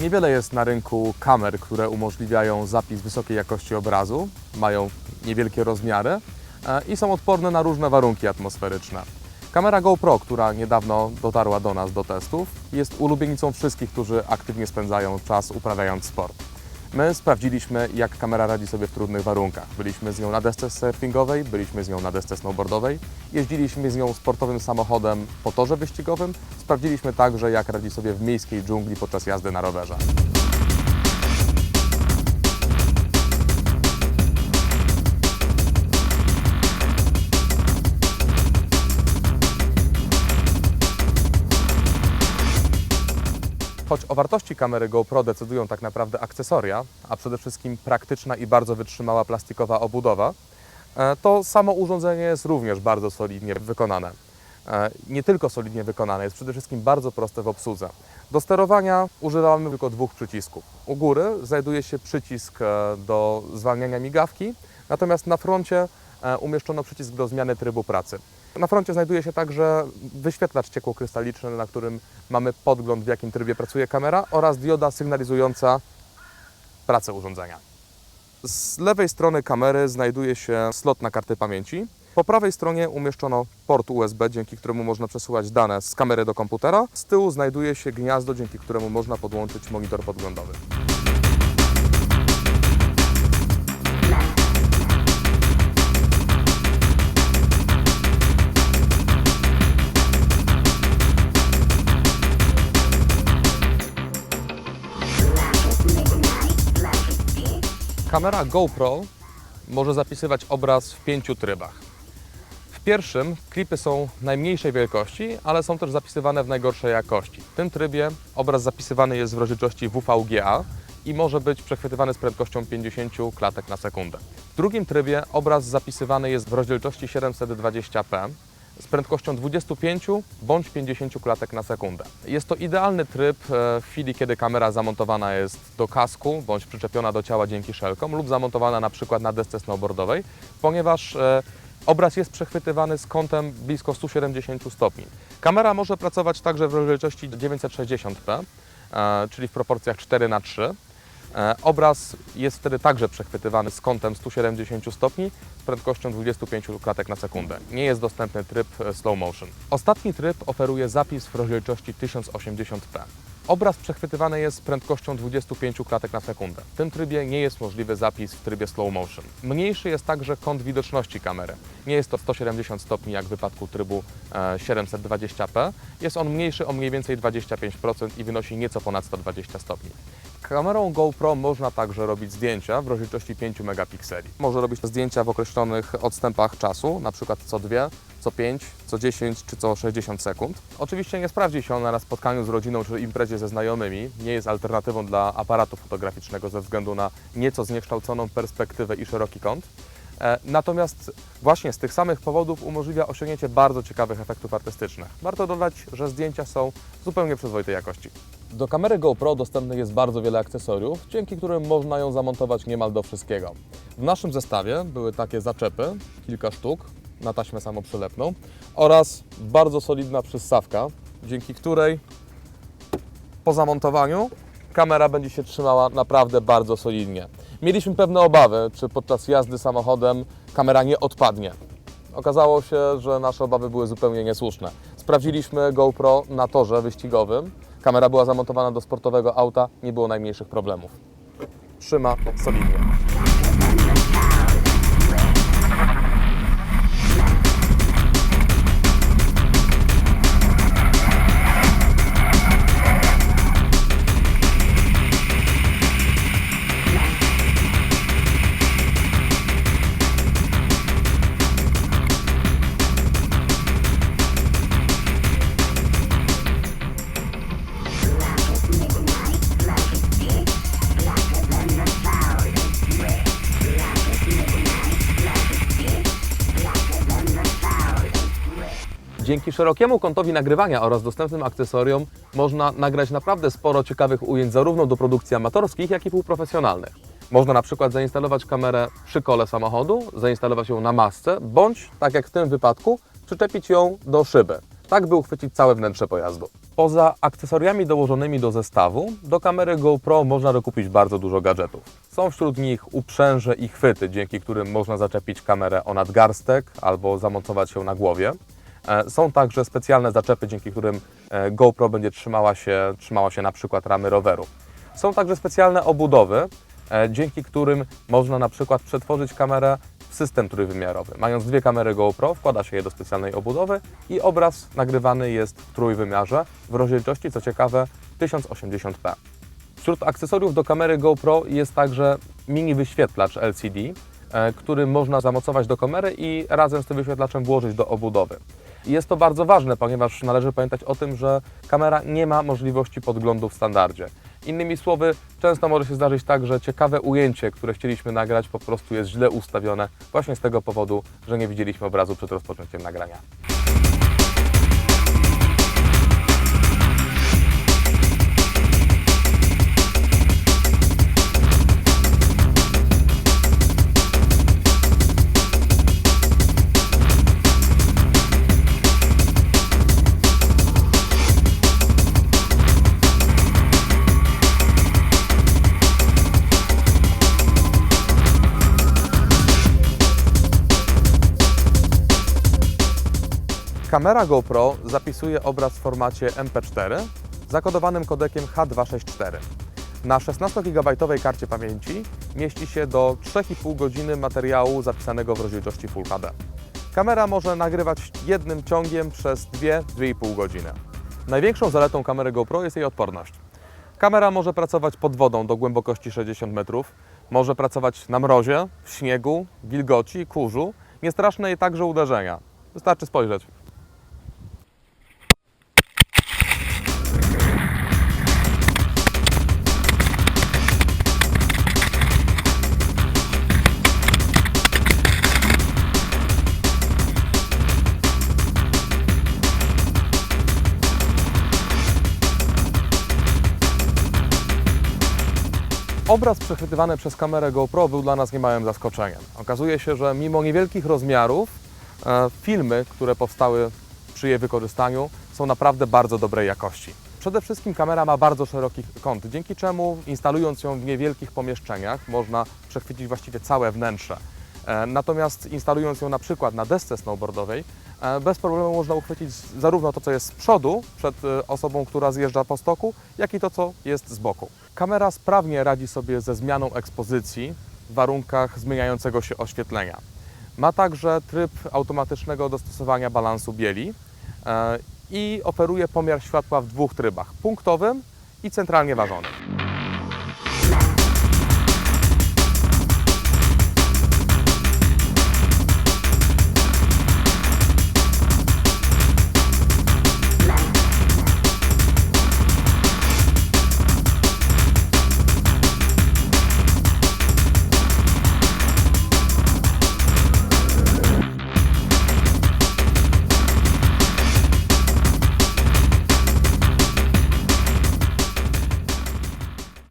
Niewiele jest na rynku kamer, które umożliwiają zapis wysokiej jakości obrazu, mają niewielkie rozmiary e, i są odporne na różne warunki atmosferyczne. Kamera GoPro, która niedawno dotarła do nas do testów, jest ulubienicą wszystkich, którzy aktywnie spędzają czas uprawiając sport. My sprawdziliśmy, jak kamera radzi sobie w trudnych warunkach. Byliśmy z nią na desce surfingowej, byliśmy z nią na desce snowboardowej, jeździliśmy z nią sportowym samochodem po torze wyścigowym, sprawdziliśmy także, jak radzi sobie w miejskiej dżungli podczas jazdy na rowerze. Choć o wartości kamery GoPro decydują tak naprawdę akcesoria, a przede wszystkim praktyczna i bardzo wytrzymała plastikowa obudowa, e, to samo urządzenie jest również bardzo solidnie wykonane. E, Nie tylko solidnie wykonane, jest przede wszystkim bardzo proste w obsłudze. Do sterowania używamy tylko dwóch przycisków. U góry znajduje się przycisk e, do zwalniania migawki, natomiast na froncie umieszczono przycisk do zmiany trybu pracy. Na froncie znajduje się także wyświetlacz ciekłokrystaliczny, na którym mamy podgląd, w jakim trybie pracuje kamera oraz dioda sygnalizująca pracę urządzenia. Z lewej strony kamery znajduje się slot na karty pamięci. Po prawej stronie umieszczono port USB, dzięki któremu można przesyłać dane z kamery do komputera. Z tyłu znajduje się gniazdo, dzięki któremu można podłączyć monitor podglądowy. Kamera GoPro może zapisywać obraz w pięciu trybach. W pierwszym klipy są najmniejszej wielkości, ale są też zapisywane w najgorszej jakości. W tym trybie obraz zapisywany jest w rozdzielczości WVGA i może być przechwytywany z prędkością 50 klatek na sekundę. W drugim trybie obraz zapisywany jest w rozdzielczości 720p z prędkością 25 bądź 50 klatek na sekundę. Jest to idealny tryb e, w chwili, kiedy kamera zamontowana jest do kasku bądź przyczepiona do ciała dzięki szelkom lub zamontowana na przykład na desce snowboardowej, ponieważ e, obraz jest przechwytywany z kątem blisko 170 stopni. Kamera może pracować także w rozdzielczości 960p, e, czyli w proporcjach 4 na 3 E, Obraz jest wtedy także przechwytywany z kątem 170 stopni z prędkością 25 klatek na sekundę. Nie jest dostępny tryb e, slow motion. Ostatni tryb oferuje zapis w rozdzielczości 1080p. Obraz przechwytywany jest z prędkością 25 klatek na sekundę. W tym trybie nie jest możliwy zapis w trybie slow motion. Mniejszy jest także kąt widoczności kamery. Nie jest to 170 stopni jak w wypadku trybu e, 720p. Jest on mniejszy o mniej więcej 25% i wynosi nieco ponad 120 stopni. Kamerą GoPro można także robić zdjęcia w rozdzielczości 5 megapikseli. Może robić te zdjęcia w określonych odstępach czasu, na przykład co 2, co 5, co 10 czy co 60 sekund. Oczywiście nie sprawdzi się ona na spotkaniu z rodziną czy imprezie ze znajomymi. Nie jest alternatywą dla aparatu fotograficznego ze względu na nieco zniekształconą perspektywę i szeroki kąt. E, Natomiast właśnie z tych samych powodów umożliwia osiągnięcie bardzo ciekawych efektów artystycznych. Warto dodać, że zdjęcia są zupełnie przyzwoitej jakości. Do kamery GoPro dostępnych jest bardzo wiele akcesoriów, dzięki którym można ją zamontować niemal do wszystkiego. W naszym zestawie były takie zaczepy, kilka sztuk na taśmę samoprzylepną oraz bardzo solidna przyssawka, dzięki której po zamontowaniu kamera będzie się trzymała naprawdę bardzo solidnie. Mieliśmy pewne obawy, czy podczas jazdy samochodem kamera nie odpadnie. Okazało się, że nasze obawy były zupełnie niesłuszne. Sprawdziliśmy GoPro na torze wyścigowym. Kamera była zamontowana do sportowego auta, nie było najmniejszych problemów. Trzyma solidnie. Dzięki szerokiemu kątowi nagrywania oraz dostępnym akcesoriom można nagrać naprawdę sporo ciekawych ujęć zarówno do produkcji amatorskich, jak i półprofesjonalnych. Można na przykład zainstalować kamerę przy kole samochodu, zainstalować ją na masce, bądź, tak jak w tym wypadku, przyczepić ją do szyby. tak by uchwycić całe wnętrze pojazdu. Poza akcesoriami dołożonymi do zestawu, do kamery GoPro można dokupić bardzo dużo gadżetów. Są wśród nich uprzęże i chwyty, dzięki którym można zaczepić kamerę o nadgarstek albo zamontować ją na głowie. E, Są także specjalne zaczepy, dzięki którym e, GoPro będzie trzymała się, trzymała się na przykład ramy roweru. Są także specjalne obudowy, e, dzięki którym można na przykład przetworzyć kamerę w system trójwymiarowy. Mając dwie kamery GoPro, wkłada się je do specjalnej obudowy i obraz nagrywany jest w trójwymiarze w rozdzielczości, co ciekawe, 1080p. Wśród akcesoriów do kamery GoPro jest także mini wyświetlacz LCD, który można zamocować do kamery i razem z tym wyświetlaczem włożyć do obudowy. Jest to bardzo ważne, ponieważ należy pamiętać o tym, że kamera nie ma możliwości podglądu w standardzie. Innymi słowy, często może się zdarzyć tak, że ciekawe ujęcie, które chcieliśmy nagrać, po prostu jest źle ustawione właśnie z tego powodu, że nie widzieliśmy obrazu przed rozpoczęciem nagrania. Kamera GoPro zapisuje obraz w formacie MP4 zakodowanym kodekiem H264. Na 16-gigabajtowej karcie pamięci mieści się do 3,5 godziny materiału zapisanego w rozdzielczości Full HD. Kamera może nagrywać jednym ciągiem przez 2-2,5 godziny. Największą zaletą kamery GoPro jest jej odporność. Kamera może pracować pod wodą do głębokości 60 metrów, może pracować na mrozie, w śniegu, wilgoci, kurzu. Niestraszne jej także uderzenia. Wystarczy spojrzeć. Obraz przechwytywany przez kamerę GoPro był dla nas niemałym zaskoczeniem. Okazuje się, że mimo niewielkich rozmiarów, e, filmy, które powstały przy jej wykorzystaniu, są naprawdę bardzo dobrej jakości. Przede wszystkim kamera ma bardzo szeroki kąt, dzięki czemu instalując ją w niewielkich pomieszczeniach można przechwycić właściwie całe wnętrze. E, Natomiast instalując ją na przykład na desce snowboardowej, e, bez problemu można uchwycić zarówno to, co jest z przodu, przed osobą, która zjeżdża po stoku, jak i to, co jest z boku. Kamera sprawnie radzi sobie ze zmianą ekspozycji w warunkach zmieniającego się oświetlenia. Ma także tryb automatycznego dostosowania balansu bieli e, i oferuje pomiar światła w dwóch trybach: punktowym i centralnie ważonym.